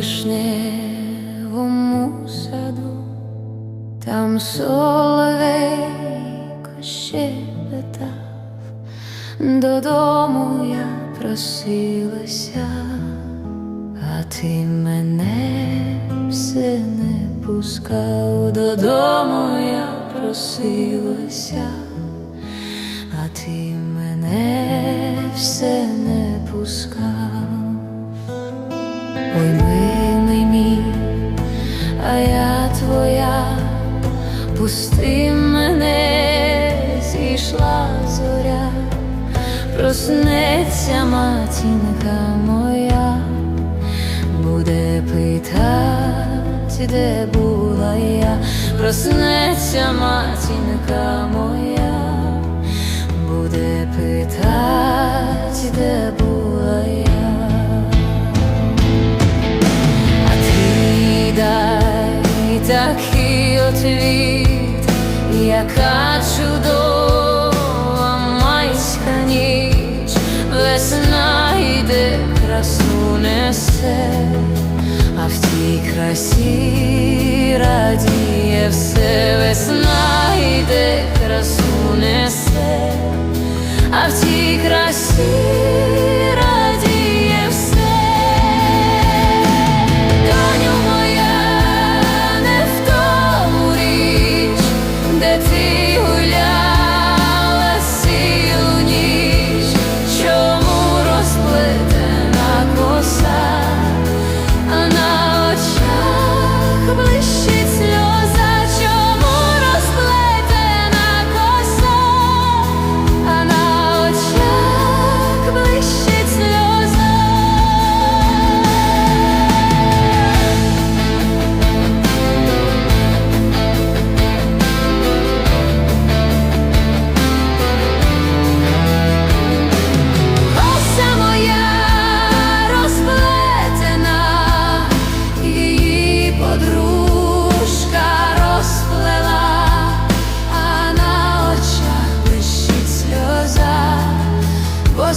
вишневому саду, там соловейко щебетав, додому я просилася, а ти мене все не пускав, додому я просилася, а ти мене все не пускав. Пусти мене, зійшла зоря, проснеться матінка моя, буде питать, де була я, проснеться матінка моя, буде питать, де була яка чудова майська ніч, весна йде, красу несе, а в тій красі радіє все, весна йде, де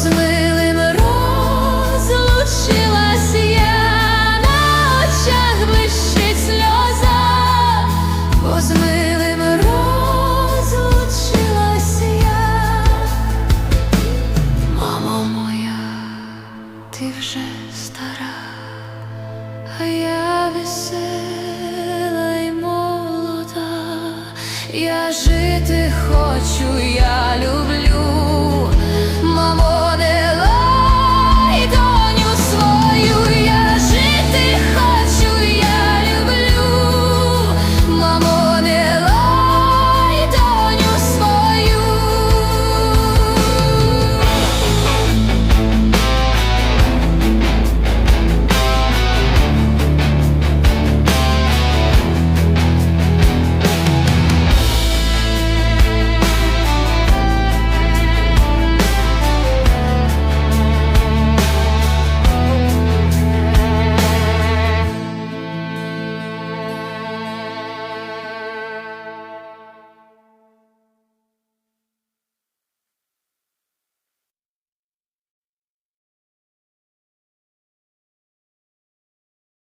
з милим розлучилась я, на очах блищить сльоза, бо з милим розлучилась я. Мамо моя, ти вже стара, а я весела й я жити хочу.